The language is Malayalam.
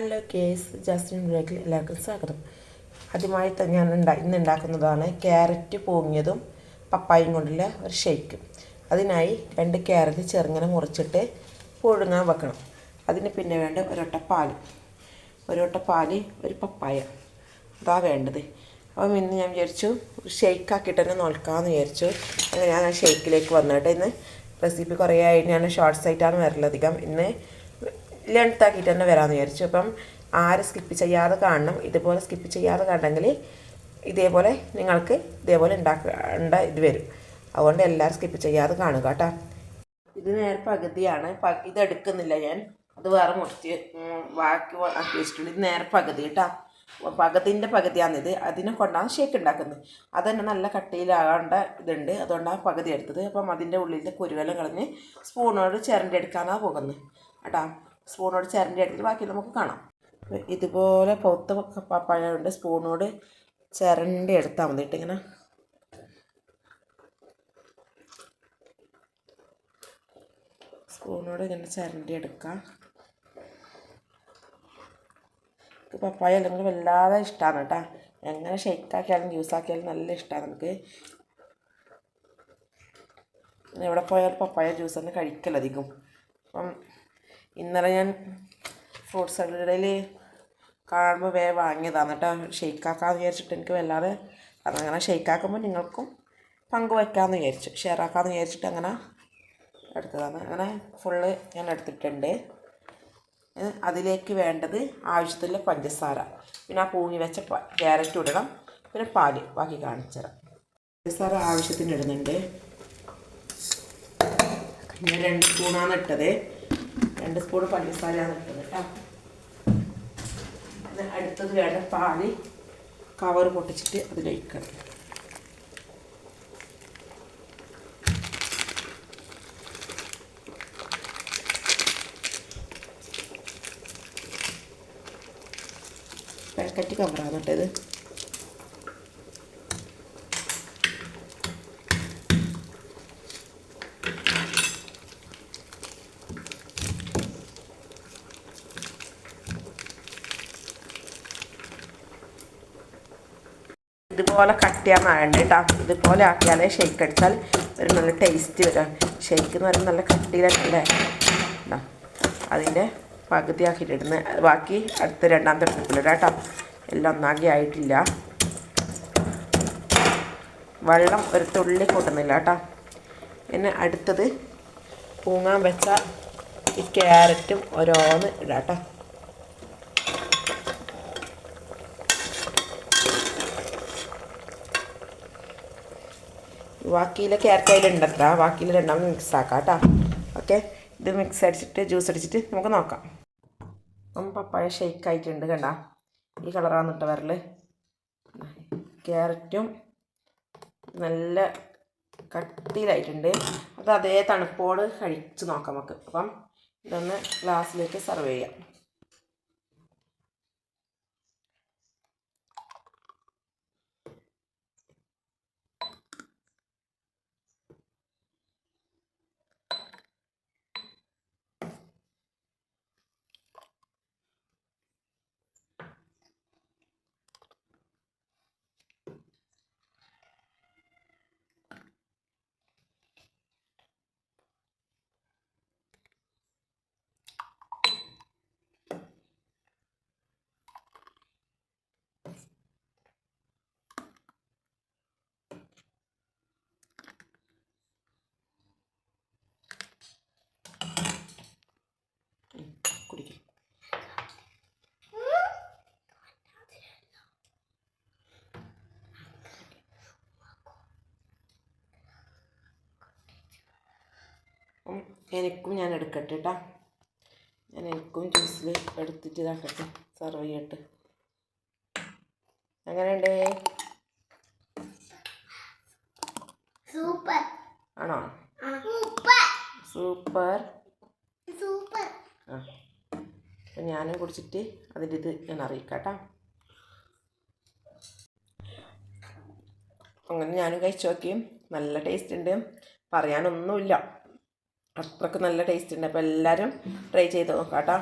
ഹലോ കേസ് ജാസ്റ്റിൻ ബ്രേക്കിൽ എല്ലാവർക്കും സ്വാഗതം. ആദ്യമായിട്ട് ഞാൻ ഉണ്ടാ ഇന്ന് ഉണ്ടാക്കുന്നതാണ് ക്യാരറ്റ് പൂങ്ങിയതും പപ്പായും കൊണ്ടുള്ള ഒരു ഷേക്ക്. അതിനായി രണ്ട് ക്യാരറ്റ് ചെറുങ്ങനെ മുറിച്ചിട്ട് പുഴുങ്ങാൻ വെക്കണം. അതിന് പിന്നെ വേണ്ട ഒരൊട്ട പാൽ ഒരൊട്ട പാൽ ഒരു പപ്പായ. അതാ വേണ്ടത്. അപ്പം ഇന്ന് ഞാൻ വിചാരിച്ചു ഷേക്ക് ആക്കിയിട്ട് തന്നെ നോൽക്കാമെന്ന് വിചാരിച്ചു. അങ്ങനെ ഞാൻ ആ ഷെയ്ക്കിലേക്ക് വന്നിട്ട് ഇന്ന് റെസിപ്പി കുറേ ആയിട്ട് ഞാൻ ഷോർട്ട്സ് ആയിട്ടാണ് വരലധികം. ഇന്ന് ലെങ്ത് ആക്കിയിട്ട് തന്നെ വരാമെന്ന് വിചാരിച്ചു. അപ്പം ആരും സ്കിപ്പ് ചെയ്യാതെ കാണണം ഇതുപോലെ സ്കിപ്പ് ചെയ്യാതെ കാണണമെങ്കിൽ ഇതേപോലെ നിങ്ങൾക്ക് ഇതേപോലെ ഉണ്ടാക്കേണ്ട ഇത് വരും. അതുകൊണ്ട് എല്ലാവരും സ്കിപ്പ് ചെയ്യാതെ കാണുക കേട്ടോ. ഇത് നേരെ പകുതിയാണ്. ഇത് എടുക്കുന്നില്ല ഞാൻ. അത് വേറെ മുറിച്ച് ബാക്കി ആക്കി വെച്ചിട്ടുണ്ട് ഇത് നേരെ പകുതി കേട്ടോ. പകുതിന്റെ പകുതിയാണിത് അതിനെ കൊണ്ടാണ് ഷേക്ക് ഉണ്ടാക്കുന്നത്. അത് തന്നെ നല്ല കട്ടിയിലാകേണ്ട ഇതുണ്ട്. അതുകൊണ്ടാണ് പകുതി എടുത്തത്. അപ്പം അതിന്റെ ഉള്ളിലത്തെ കുരുവെല്ലാം കളഞ്ഞ് സ്പൂണോട് ചിരണ്ടി എടുക്കാനാണ് പോകുന്നത്. കേട്ടോ. സ്പൂണോട് ചിരണ്ടി എടുത്തിട്ട് ബാക്കി നമുക്ക് കാണാം. ഇതുപോലെ പുറത്ത് കൊണ്ട് സ്പൂണോട് ചിരണ്ടി എടുത്താൽ മതി ഇട്ടിങ്ങനെ സ്പൂണോട് ഇങ്ങനെ ചിരണ്ടി എടുക്കാം. എനിക്ക് പപ്പായ അല്ലെങ്കിൽ വല്ലാതെ ഇഷ്ടമാണ് കേട്ടോ. എങ്ങനെ ഷെയ്ക്കാക്കിയാലും ജ്യൂസാക്കിയാലും നല്ല ഇഷ്ടമാണ് നമുക്ക്. എവിടെ പോയാലും പപ്പായ ജ്യൂസ് തന്നെ കഴിക്കലധികം അപ്പം ഇന്നലെ ഞാൻ ഫ്രൂട്ട് സലാഡിൽ കാണുമ്പോൾ വേ വാങ്ങിയതാണ് കേട്ടോ. ഷെയ്ക്കാക്കാന്ന് വിചാരിച്ചിട്ട് എനിക്ക് വല്ലാതെ അതങ്ങനെ ഷെയ്ക്കാക്കുമ്പോൾ നിങ്ങൾക്കും പങ്കുവയ്ക്കാമെന്ന് വിചാരിച്ചു. ഷെയർ ആക്കാമെന്ന് വിചാരിച്ചിട്ട് അങ്ങനെ എടുത്തതാണ്. അങ്ങനെ ഫുള്ള് ഞാൻ എടുത്തിട്ടുണ്ട്. അതിലേക്ക് വേണ്ടത് ആവശ്യത്തിലുള്ള പഞ്ചസാര. പിന്നെ ആ പൂങ്ങി വെച്ച ക്യാരറ്റ് ഇടണം. പിന്നെ പാൽ ബാക്കി കാണിച്ചു തരാം പഞ്ചസാര ആവശ്യത്തിന് ഇടുന്നുണ്ട്. ഞാൻ രണ്ട് സ്പൂണാണ് ഇട്ടത്. രണ്ട് സ്പൂൺ പഞ്ചസാരയാണ് ഇട്ടത് കേട്ടോ അടുത്തത് വേണ്ട പാൽ കവർ പൊട്ടിച്ചിട്ട് അതിലൊഴിക്കണം. പാക്കറ്റ് കവറാണ് കേട്ടത് ഇതുപോലെ കട്ടിയാണ് വേണ്ട കേട്ടോ ഇതുപോലെ ആക്കിയാലേ ഷേക്ക് അടിച്ചാൽ ഒരു നല്ല ടേസ്റ്റ് വരും. ഷെയ്ക്ക് എന്ന് പറയുമ്പോൾ നല്ല കട്ടിയിലല്ലേ? അതിന്റെ പകുതി ആക്കിയിട്ടിടുന്ന. ബാക്കി അടുത്ത രണ്ടാമത്തെ ട്രിപ്പിലിടാം കേട്ടോ എല്ലാം ഒന്നാകെ ആയിട്ടില്ല. വെള്ളം ഒരു തുള്ളി കൂട്ടുന്നില്ല കേട്ടോ പിന്നെ അടുത്തത് പൂങ്ങാൻ വെച്ച ഈ ക്യാരറ്റും ഓരോന്ന് ഇടാം കേട്ടോ ബാക്കിയിലെ ക്യാരറ്റ് അതിലുണ്ടത്ര ബാക്കിയിൽ രണ്ടാമത് മിക്സ് ആക്കാം കേട്ടോ ഓക്കെ ഇത് മിക്സ് അടിച്ചിട്ട് ജ്യൂസ് അടിച്ചിട്ട് നമുക്ക് നോക്കാം. നമ്മൾ പപ്പായ ഷേക്ക് ആയിട്ടുണ്ട് കണ്ട. ഈ കളറാണ് കേട്ടോ വരൽ. ക്യാരറ്റും നല്ല കട്ടിയിലായിട്ടുണ്ട്. അത് അതേ തണുപ്പോട് കഴിച്ച് നോക്കാം നമുക്ക്. അപ്പം ഇതൊന്ന് ഗ്ലാസ്സിലേക്ക് സെർവ് ചെയ്യാം. അപ്പം എനിക്കും ഞാൻ എടുക്കട്ടെ കേട്ടോ ഞാൻ എനിക്കും ജ്യൂസിൽ എടുത്തിട്ട് ഇതാക്കട്ടെ സെർവ് ചെയ്യട്ടെ. എങ്ങനെയുണ്ട്? സൂപ്പർ ആണോ? സൂപ്പർ സൂപ്പർ സൂപ്പർ ആ. അപ്പം ഞാനും കുടിച്ചിട്ട് അതിന്റെ ഇത് ഞാൻ അറിയിക്കാം കേട്ടോ അങ്ങനെ ഞാനും കഴിച്ചു നോക്കി നല്ല ടേസ്റ്റ് ഉണ്ട്. പറയാനൊന്നുമില്ല. അത്രയ്ക്ക് നല്ല ടേസ്റ്റ് ഉണ്ട്. അപ്പോൾ എല്ലാവരും ട്രൈ ചെയ്ത് നോക്കാം കേട്ടോ